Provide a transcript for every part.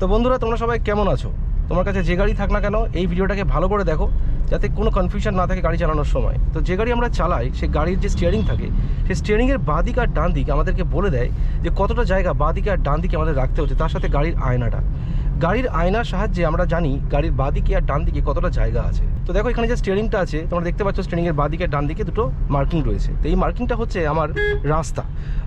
তো বন্ধুরা, তোমরা সবাই কেমন আছো? তোমার কাছে যে গাড়ি থাক না কেন, এই ভিডিওটাকে ভালো করে দেখো, যাতে কোনো কনফিউশন না থাকে গাড়ি চালানোর সময়। তো যে গাড়ি আমরা চালাই সে গাড়ির যে স্টিয়ারিং থাকে, সেই স্টিয়ারিংয়ের বাঁ দিক আর ডান দিক আমাদেরকে বলে দেয় যে কতটা জায়গা বাঁ দিকে আর ডান দিকে আমাদের রাখতে হচ্ছে, তার সাথে গাড়ির আয়নাটা। গাড়ির আয়নার সাহায্যে আমরা জানি গাড়ির বাঁ দিকে আর ডান দিকে কতটা জায়গা আছে। তো দেখো এখানে যে স্টিয়ারিংটা আছে, তোমরা দেখতে পাচ্ছ স্টিয়ারিংয়ের বাঁ দিকে আর ডান দিকে দুটো মার্কিং রয়েছে। তো এই মার্কিংটা হচ্ছে আমার রাস্তা।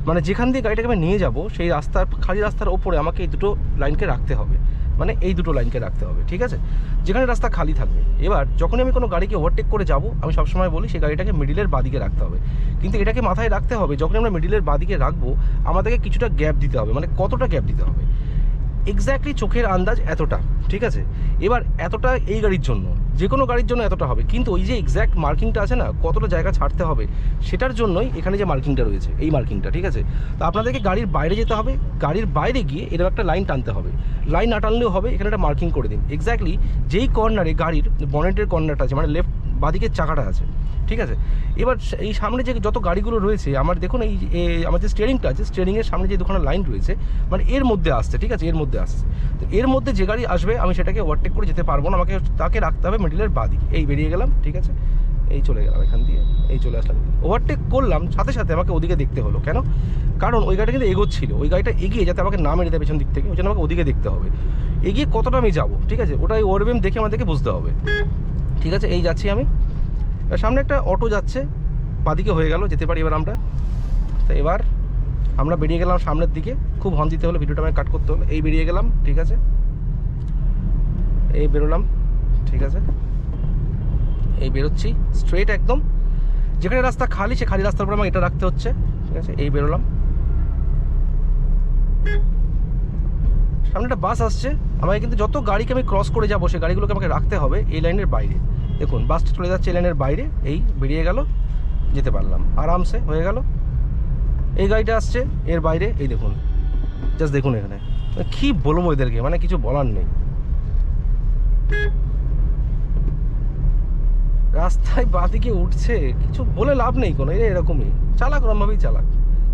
মানে যেখান দিয়ে গাড়িটাকে আমি নিয়ে যাব, সেই রাস্তার খালি রাস্তার ওপরে আমাকে এই দুটো লাইনকে রাখতে হবে। মানে এই দুটো লাইনকে রাখতে হবে, ঠিক আছে? যেখানে রাস্তা খালি থাকবে। এবার, যখনই আমি কোনো গাড়িকে ওভারটেক করে যাব, আমি সবসময় বলি সেই গাড়িটাকে মিডিলের বাদিকে রাখতে হবে। কিন্তু এটাকে মাথায় রাখতে হবে যখন আমরা মিডিলের বাদিকে রাখব, আমাদেরকে কিছুটা গ্যাপ দিতে হবে। মানে কতটা গ্যাপ দিতে হবে? এক্স্যাক্টলি চোখের আন্দাজ এতটা, ঠিক আছে? এবার এতটা এই গাড়ির জন্য যে কোনো গাড়ির জন্য এতটা হবে। কিন্তু ওই যে এক্স্যাক্ট মার্কিংটা আছে না, কতটা জায়গা ছাড়তে হবে, সেটার জন্যই এখানে যে মার্কিংটা রয়েছে, এই মার্কিংটা ঠিক আছে? তো আপনাদেরকে গাড়ির বাইরে যেতে হবে, গাড়ির বাইরে গিয়ে এরকম একটা লাইন টানতে হবে। লাইন না টানলেও হবে, এখানে একটা মার্কিং করে দিন। এক্স্যাক্টলি যেই কর্নারে গাড়ির বনেটের কর্নারটা আছে মানে লেফট বাদিকের চাকাটা আছে, ঠিক আছে? এবার এই সামনে যে যত গাড়িগুলো রয়েছে, আমার দেখুন এই আমার যে স্টিয়ারিংটা আছে স্টিয়ারিংয়ের সামনে যে দুখানা লাইন রয়েছে মানে এর মধ্যে আসছে, ঠিক আছে? এর মধ্যে আসছে। তো এর মধ্যে যে গাড়ি আসবে, আমি সেটাকে ওভারটেক করে যেতে পারব না, আমাকে তাকে রাখতে হবে মিডিলের বাদিকে। এই বেরিয়ে গেলাম, ঠিক আছে? এই চলে গেলাম এখান দিয়ে, এই চলে আসলাম। ওভারটেক করলাম, সাথে সাথে আমাকে ওদিকে দেখতে হলো। কেন? কারণ ওই গাড়িটা কিন্তু এগোচ্ছিল। ওই গাড়িটা এগিয়ে যাতে আমাকে না মেরে পেছন দিক থেকে, ওই জন্য আমাকে ওদিকে দেখতে হবে। এগিয়ে কতটা আমি যাব, ঠিক আছে? ওটাই ওরবেম দেখে আমাদেরকে বুঝতে হবে। ঠিক আছে, এই যাচ্ছি আমি। সামনে একটা অটো যাচ্ছে, বাদিকে হয়ে গেল, যেতে পারি এবার আমরা। তো এবার আমরা বেরিয়ে গেলাম সামনের দিকে। খুব হন দিতে হলো, ভিডিওটা আমাকে কাট করতে হলো। এই বেরিয়ে গেলাম, ঠিক আছে। এই বেরোলাম, ঠিক আছে। এই বেরোচ্ছি স্ট্রেট একদম। যেখানে রাস্তা খালি, সে খালি রাস্তার উপর আমাকে এটা রাখতে হচ্ছে, ঠিক আছে। এই বেরোলাম। সামনে একটা বাস আসছে। আমাকে কিন্তু যত গাড়িকে আমি ক্রস করে যাব সেই গাড়িগুলোকে আমাকে রাখতে হবে এই লাইনের বাইরে। দেখুন বাসটা চলে যাচ্ছে এই লাইনের বাইরে, এই বেরিয়ে গেল, যেতে পারলাম। আরামসে হয়ে গেল। এই গাড়িটা আসছে এর বাইরে, এই দেখুন জাস্ট দেখুন এখানে। মানে কি বলব এদেরকে মানে কিছু বলার নেই। রাস্তায় বাদিকে উঠছে, কিছু বলে লাভ নেই কোনো, এরা এরকমই। চালাক রমভাবেই চালাক।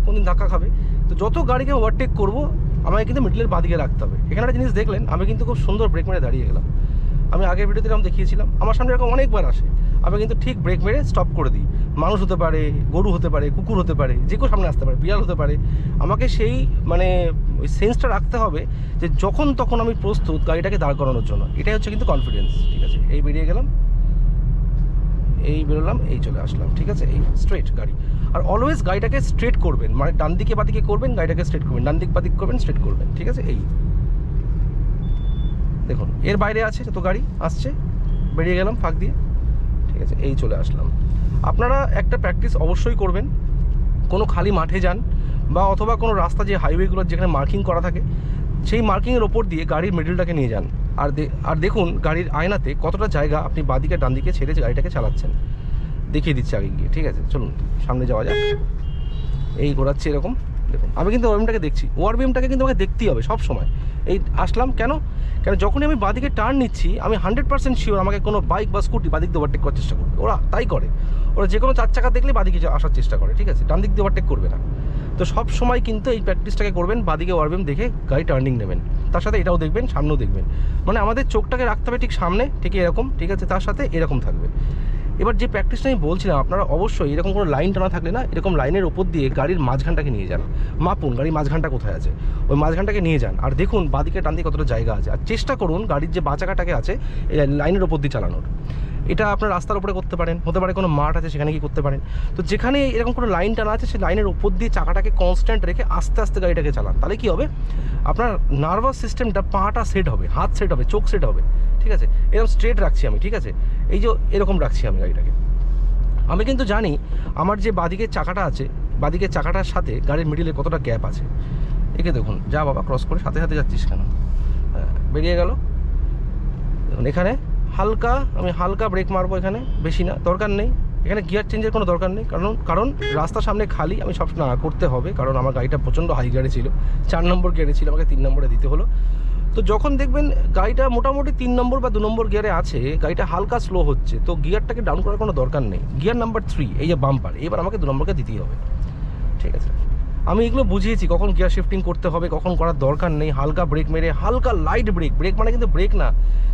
কোনদিন ধাক্কা খাবে। তো যত গাড়িকে ওভারটেক করব আমাকে কিন্তু মিডলের বাদিকে রাখতে হবে। এখানে একটা জিনিস দেখলেন, আমি কিন্তু খুব সুন্দর ব্রেক মেরে দাঁড়িয়ে গেলাম। আমি আগের ভিডিওতে এরকম দেখিয়েছিলাম, আমার সামনে এরকম অনেকবার আসে। আমি কিন্তু ঠিক ব্রেক মেরে স্টপ করে দিই। মানুষ হতে পারে, গরু হতে পারে, কুকুর হতে পারে, যে কেউ সামনে আসতে পারে, বিড়াল হতে পারে। আমাকে সেই মানে ওই সেন্সটা রাখতে হবে যে যখন তখন আমি প্রস্তুত গাড়িটাকে দাঁড় করানোর জন্য। এটাই হচ্ছে কিন্তু কনফিডেন্স ঠিক আছে? এই বেরিয়ে গেলাম, এই বেরোলাম, এই চলে আসলাম, ঠিক আছে? এই স্ট্রেট গাড়ি। আর অলওয়েজ গাড়িটাকে স্ট্রেট করবেন। মানে ডান দিকে বাদিকে করবেন, গাড়িটাকে স্ট্রেট করবেন। ডান দিক বাদিক করবেন স্ট্রেট করবেন। ঠিক আছে? এই। দেখুন, এর বাইরে আছে যত গাড়ি আসছে, বেরিয়ে গেলাম ফাঁক দিয়ে। ঠিক আছে? এই চলে আসলাম। আপনারা একটা প্র্যাকটিস অবশ্যই করবেন। কোনো খালি মাঠে যান বা অথবা কোনো রাস্তা যে হাইওয়েগুলো যেখানে মার্কিং করা থাকে, সেই মার্কিংয়ের ওপর দিয়ে গাড়ির মিডলটাকে নিয়ে যান। আর আর দেখুন, গাড়ির আয়নাতে কতটা জায়গা আপনি বাদিকে ডান দিকে ছেড়ে গাড়িটাকে চালাচ্ছেন। দেখিয়ে দিচ্ছি আগে গিয়ে, ঠিক আছে? চলুন, সামনে যাওয়া যাক। এই ঘোরাচ্ছি এরকম। দেখুন, আমি কিন্তু ওয়ারবিমটাকে দেখছি। ওয়ারবিমটাকে কিন্তু আমাকে দেখতেই হবে সব সময়। এই আসলাম, কেন? কেন, যখনই আমি বাদিকে টার্ন নিচ্ছি, আমি হান্ড্রেড পার্সেন্ট শিওর আমাকে কোনো বাইক বা স্কুটি বাদিক দিয়ে ওভারটেক করার চেষ্টা করবে। ওরা তাই করে। ওরা যে কোনো চার চাকা দেখলে বাদিকে আসার চেষ্টা করে, ঠিক আছে? ডান দিক দিয়ে ওভারটেক করবে না। তো সব সময় কিন্তু এই প্র্যাকটিসটাকে করবেন, বাদিকে ওয়ারবিম দেখে গাড়ি টার্নিং নেবেন। তার সাথে এটাও দেখবেন, সামনেও দেখবেন। মানে আমাদের চোখটাকে রাখতে হবে ঠিক সামনে, ঠিক এরকম, ঠিক আছে? তার সাথে এরকম থাকবে। এবার যে প্র্যাকটিসটা আমি বলছিলাম, আপনারা অবশ্যই এরকম কোনো লাইন টানা থাকলে না, এরকম লাইনের ওপর দিয়ে গাড়ির মাঝখানটাকে নিয়ে যান। মাপুন, গাড়ির মাঝখানটা কোথায় আছে? ওই মাঝখানটাকে নিয়ে যান। আর দেখুন, বাদিকে টান দিয়ে কতটা জায়গা আছে। আর চেষ্টা করুন গাড়ির যে বাঁচাকাটাকে আছে লাইনের ওপর দিয়ে চালানোর। এটা আপনার রাস্তার উপরে করতে পারেন। হতে পারে কোনো মাঠ আছে, সেখানে কি করতে পারেন। তো যেখানে এরকম কোনো লাইন টানা আছে, সেই লাইনের উপর দিয়ে চাকাটাকে কনস্ট্যান্ট রেখে আস্তে আস্তে গাড়িটাকে চালান। তাহলে কি হবে? আপনার নার্ভাস সিস্টেমটা পাটা সেট হবে, হাত সেট হবে, চোখ সেট হবে। ঠিক আছে? এরকম স্ট্রেট রাখছি আমি, ঠিক আছে? এই যে এরকম রাখছি আমি গাড়িটাকে। আমি কিন্তু জানি আমার যে বাদিকের চাকাটা আছে বাদিকের চাকাটার সাথে গাড়ির মিডিলে কতটা গ্যাপ আছে। একে দেখুন, যা বাবা ক্রস করে সাথে সাথে যাচ্ছিস কেন? হ্যাঁ বেরিয়ে গেল। দেখুন, এখানে হালকা, আমি হালকা ব্রেক মারবো এখানে, বেশি না, দরকার নেই। এখানে গিয়ার চেঞ্জের কোনো দরকার নেই, কারণ কারণ রাস্তা সামনে খালি, আমি সব, না, করতে হবে, কারণ আমার গাড়িটা প্রচণ্ড হাই গিয়ারে ছিল। চার নম্বর গিয়ারে ছিল, আমাকে তিন নম্বরে দিতে হলো। তো যখন দেখবেন গাড়িটা মোটামুটি তিন নম্বর বা দু নম্বর গিয়ারে আছে, গাড়িটা হালকা স্লো হচ্ছে, তো গিয়ারটাকে ডাউন করার কোনো দরকার নেই। গিয়ার নাম্বার থ্রি এই যে বাম্পার এবার আমাকে দু নম্বরকে দিতেই হবে। ঠিক আছে? আমি এগুলো বুঝিয়েছি, কখন গিয়ার শিফটিং করতে হবে, কখন করার দরকার নেই, হালকা ব্রেক মেরে, হালকা লাইট ব্রেক ব্রেক মানে কিন্তু ব্রেক না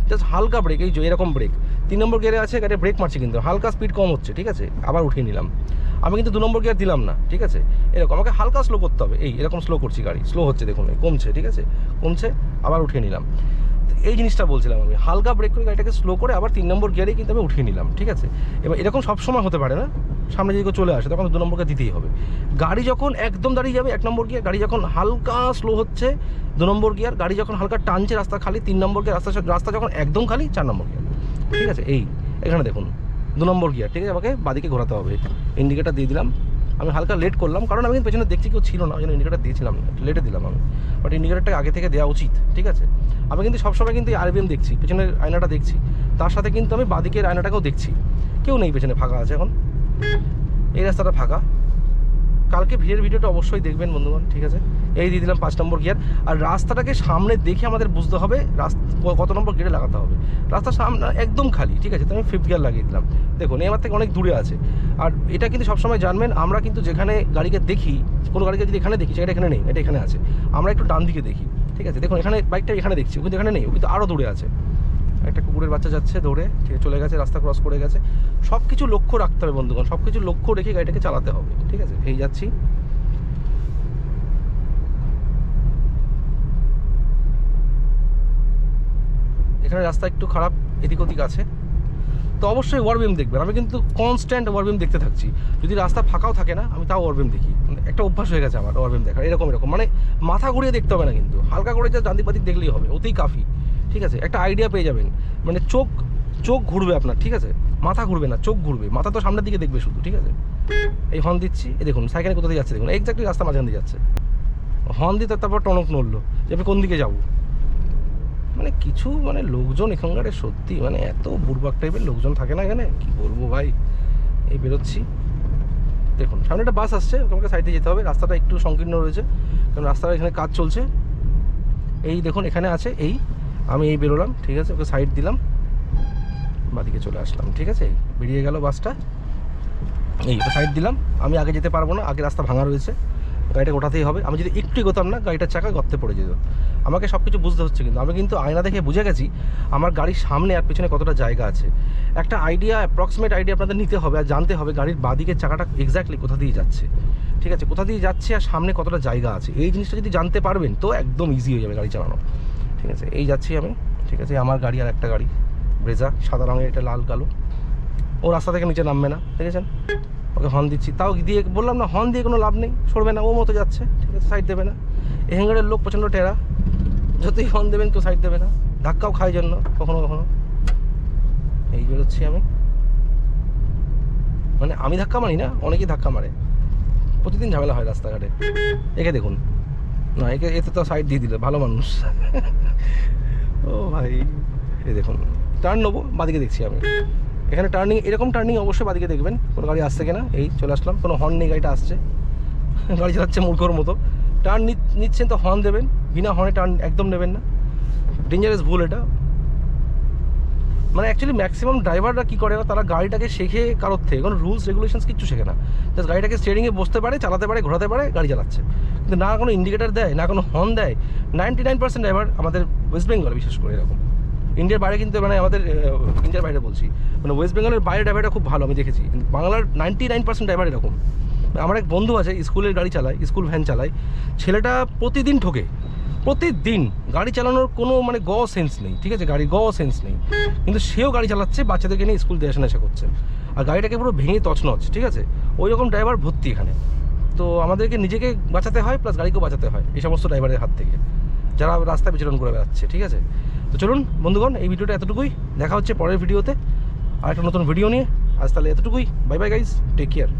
জাস্ট হালকা ব্রেক এই যে এরকম ব্রেক তিন নম্বর গিয়ারে আছে গাড়ি ব্রেক মারছে কিন্তু, হালকা স্পিড কম হচ্ছে, ঠিক আছে? আবার উঠিয়ে নিলাম। আমি কিন্তু দু নম্বর গিয়ার দিলাম না, ঠিক আছে? এরকম, আমাকে হালকা স্লো করতে হবে, এই, এরকম স্লো করছি গাড়ি স্লো হচ্ছে দেখুন কমছে, ঠিক আছে? কমছে, আবার উঠিয়ে নিলাম। এই জিনিসটা বলছিলাম আমি, হালকা ব্রেক করে গাড়িটাকে স্লো করে আবার তিন নম্বর গিয়ারে কিন্তু আমি উঠিয়ে নিলাম, ঠিক আছে? এবার এরকম সবসময় হতে পারে না, সামনে যদি চলে আসে তখন দু নম্বরকে দিতেই হবে। গাড়ি যখন একদম দাঁড়িয়ে যাবে, এক নম্বর গিয়ার গাড়ি যখন হালকা স্লো হচ্ছে, দু নম্বর গিয়ার গাড়ি যখন হালকা টানছে রাস্তা খালি, তিন নম্বর গিয়ার রাস্তা রাস্তা যখন একদম খালি, চার নম্বর গিয়ার ঠিক আছে? এই, এখানে দেখুন, দু নম্বর গিয়ার ঠিক আছে? আমাকে বাদিকে ঘোরাতে হবে। ইন্ডিকেটার দিয়ে দিলাম। আমি হালকা লেট করলাম, কারণ আমি কিন্তু পেছনে দেখছি কেউ ছিল না, ওই জন্য ইন্ডিকেটার দিয়েছিলাম লেটে দিলাম আমি। বাট ইন্ডিকেটারটা আগে থেকে দেওয়া উচিত, ঠিক আছে? আমি কিন্তু সবসময় কিন্তু আরবিএম দেখছি, পেছনের আয়নাটা দেখছি। তার সাথে কিন্তু আমি বাদিকের আয়নাটাকেও দেখছি। কেউ নেই পেছনে, ফাঁকা আছে এখন। এই রাস্তাটা ফাঁকা। কালকে ভিড়ের ভিডিওটা অবশ্যই দেখবেন বন্ধুগণ, ঠিক আছে? এই দিয়ে দিলাম পাঁচ নম্বর গিয়ার। আর রাস্তাটাকে সামনে দেখে আমাদের বুঝতে হবে, রাস্তা, কত নম্বর গিয়ারে লাগাতে হবে। রাস্তা সামনে একদম খালি, ঠিক আছে? তো আমি ফিফথ গিয়ার লাগিয়ে দিলাম। দেখুন আমার থেকে অনেক দূরে আছে। আর এটা কিন্তু সবসময় জানবেন, আমরা কিন্তু যেখানে গাড়িকে দেখি, কোনো গাড়িকে যদি এখানে দেখি, সেটা এখানে নেই, এটা এখানে আছে। আমরা একটু ডান দিকে দেখি, ঠিক আছে? দেখুন, এখানে বাইকটা এখানে দেখছি কিন্তু এখানে নেই কিন্তু আরও দূরে আছে। একটা কুকুরের বাচ্চা যাচ্ছে দৌড়ে ঠিক চলে গেছে, রাস্তা ক্রস করে গেছে। সব কিছু লক্ষ্য রাখতে হবে বন্ধুগণ সব কিছু লক্ষ্য রেখে গাড়িটাকে চালাতে হবে, ঠিক আছে? এই যাচ্ছি। এখানে রাস্তা একটু খারাপ, এদিক ওদিক আছে। তো অবশ্যই ওয়ারবিম দেখবেন। আমি কিন্তু কনস্ট্যান্ট ওয়ারবিম দেখতে থাকছি। যদি রাস্তা ফাঁকাও থাকে না, আমি তাও ওয়ারবিম দেখি। মানে একটা অভ্যাস হয়ে গেছে আমার ওয়ারবিম দেখার। এরকম এরকম। মানে মাথা ঘুরিয়ে দেখতে হবে না কিন্তু। হালকা করে যা ডান্দিক বাদিক দেখলেই হবে, ওতেই কাফি। ঠিক আছে? একটা আইডিয়া পেয়ে যাবেন। মানে চোখ চোখ ঘুরবে আপনার, ঠিক আছে? মাথা ঘুরবে না, চোখ ঘুরবে। মাথা তো সামনের দিকে দেখবে শুধু, ঠিক আছে? এই হর্ন দিচ্ছি। এই দেখুন, সাইকেলে কোথা দিয়ে যাচ্ছে? দেখুন এক্স্যাক্টলি রাস্তা মাঝখান দিয়ে যাচ্ছে। হর্ন দিতে তারপর টনক নড়লো। যে আমি কোন দিকে যাব? মানে কিছু মানে লোকজন এখানকার সত্যি মানে এত বুড়বাক টাইপের লোকজন থাকে না এখানে? কি বলব ভাই? এই বেরোচ্ছি। দেখুন, সামনে একটা বাস আসছে আমাকে সাইডে যেতে হবে। রাস্তাটা একটু সংকীর্ণ রয়েছে, কারণ রাস্তার এখানে কাজ চলছে। এই দেখুন, এখানে আছে এই আমি এই বেরোলাম, ঠিক আছে? ওকে সাইড দিলাম। বাদিকে চলে আসলাম, ঠিক আছে? বেরিয়ে গেল বাসটা এই সাইড দিলাম। আমি আগে যেতে পারব না, আগে রাস্তা ভাঙা রয়েছে। গাড়িটা ওঠাতেই হবে। আমি যদি একটু এগোতাম না গাড়িটার চাকা গর্তে পড়ে যেত। আমাকে সব কিছু বুঝতে হচ্ছে কিন্তু। আমি কিন্তু আয়না দেখে বুঝে গেছি, আমার গাড়ির সামনে আর পেছনে কতটা জায়গা আছে। একটা আইডিয়া অ্যাপ্রক্সিমেট আইডিয়া আপনাদের নিতে হবে আর জানতে হবে গাড়ির বাদিকের চাকাটা এক্স্যাক্টলি কোথা দিয়ে যাচ্ছে। ঠিক আছে? কোথা দিয়ে যাচ্ছে আর সামনে কতটা জায়গা আছে? এই জিনিসটা যদি জানতে পারবেন, তো একদম ইজি হয়ে যাবে গাড়ি চালানো। ঠিক আছে? এই যাচ্ছি আমি, ঠিক আছে? আমার গাড়ি আর একটা গাড়ি, ব্রেজা, সাদা রঙের, এটা লাল, কালো। ও রাস্তা থেকে নিচে নামবে না, ঠিক দেখেছেন ওকে হর্ন দিচ্ছি। তাও দিয়ে বললাম না হর্ন দিয়ে কোনো লাভ নেই, সরবে না, ও মতো যাচ্ছে, ঠিক আছে? সাইড দেবে না। এহেঙ্গারের লোক প্রচণ্ড টেরা, যতই হর্ন দেবেন কেউ সাইড দেবে না। ধাক্কাও খায় জন্য, কখনো কখনো। এই বেরোচ্ছি আমি। মানে আমি ধাক্কা মারি না, অনেকেই ধাক্কা মারে। প্রতিদিন ঝামেলা হয় রাস্তাঘাটে। একে দেখুন। না, একে এতে তো সাইড দিয়ে দিলে, ভালো মানুষ। ও ভাই, এই দেখুন টার্ন নেব, বাদিকে দেখছি আমি। এখানে টার্নিং এরকম টার্নিং অবশ্যই বাদিকে দেখবেন, কোনো গাড়ি আসছে কিনা, এই চলে আসলাম, কোনো হর্ন নেই, গাড়িটা আসছে। গাড়ি চালাচ্ছে মূর্খর মতো। টার্ন নিচ্ছেন তো হর্ন দেবেন, বিনা হর্নে টার্ন একদম নেবেন না। ডেঞ্জারাস ভুল এটা। মানে অ্যাকচুয়ালি ম্যাক্সিমাম ড্রাইভাররা কী করে? তারা গাড়িটাকে শেখে কারোর থেকে। কোনো রুলস রেগুলেশনস কিচ্ছু শেখে না। জাস্ট গাড়িটাকে স্টিয়ারিংয়ে বসতে পারে, চালাতে পারে, ঘোরাতে পারে, গাড়ি চালাচ্ছে। কিন্তু না কোনো ইন্ডিকেটার দেয়, না কোনো হর্ন দেয় নাইনটি নাইন পার্সেন্ট ড্রাইভার আমাদের ওয়েস্ট বেঙ্গল বিশেষ করে এরকম। ইন্ডিয়ার বাইরে কিন্তু মানে আমাদের ইন্ডিয়ার বাইরে বলছি। মানে ওয়েস্ট বেঙ্গলের বাইরে ড্রাইভারটা খুব ভালো, আমি দেখেছি। বাংলার নাইনটি নাইন পার্সেন্ট ড্রাইভার এরকম আমার এক বন্ধু আছে স্কুলের গাড়ি চালায়, স্কুল ভ্যান চালায়। ছেলেটা প্রতিদিন ঠোকে। প্রতিদিন গাড়ি চালানোর কোনো মানে গ সেন্স নেই, ঠিক আছে? গাড়ি গ সেন্স নেই। কিন্তু সেও গাড়ি চালাচ্ছে, বাচ্চাদেরকে নিয়ে স্কুল দিয়ে আসা নেশা করছে। আর গাড়িটাকে পুরো ভেঙে তছনছ, ঠিক আছে? ওই রকম ড্রাইভার ভর্তি এখানে। তো আমাদেরকে নিজেকে বাঁচাতে হয় প্লাস গাড়িকেও বাঁচাতে হয়, এই সমস্ত ড্রাইভারের হাত থেকে। যারা রাস্তায় বিচরণ করে বেড়াচ্ছে, ঠিক আছে? তো চলুন, বন্ধুগণ, এই ভিডিওটা এতটুকুই। দেখা হচ্ছে পরের ভিডিওতে। আর একটা নতুন ভিডিও নিয়ে। আজ তাহলে এতটুকুই। Bye bye guys take care